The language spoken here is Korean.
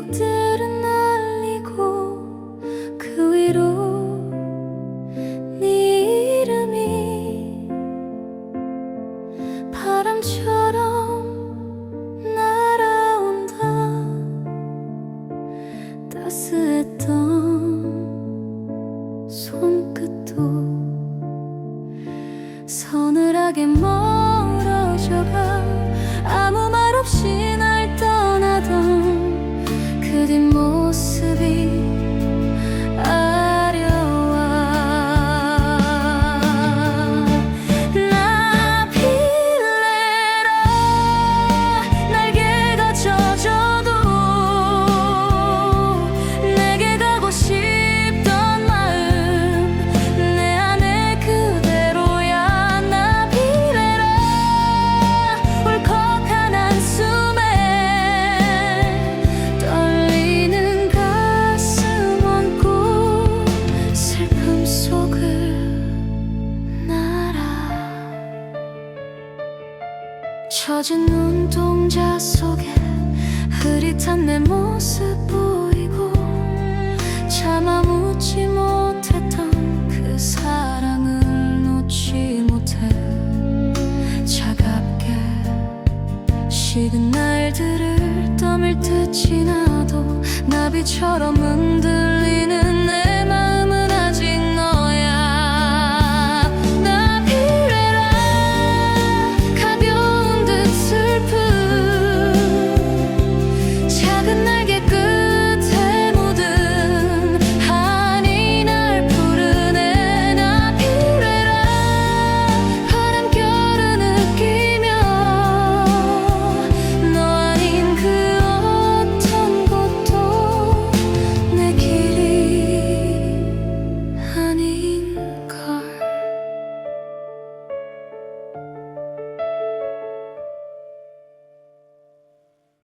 기억들은 날리고 그 위로 네 이름이 바람처럼 날아온다. 따스했던 손끝도 서늘하게 멀 젖은 눈동자 속에 흐릿한 내 모습 보이고 차마 묻지 못했던 그 사랑을 놓지 못해 차갑게 식은 날들을 떠밀 듯 지나도 나비처럼 흔들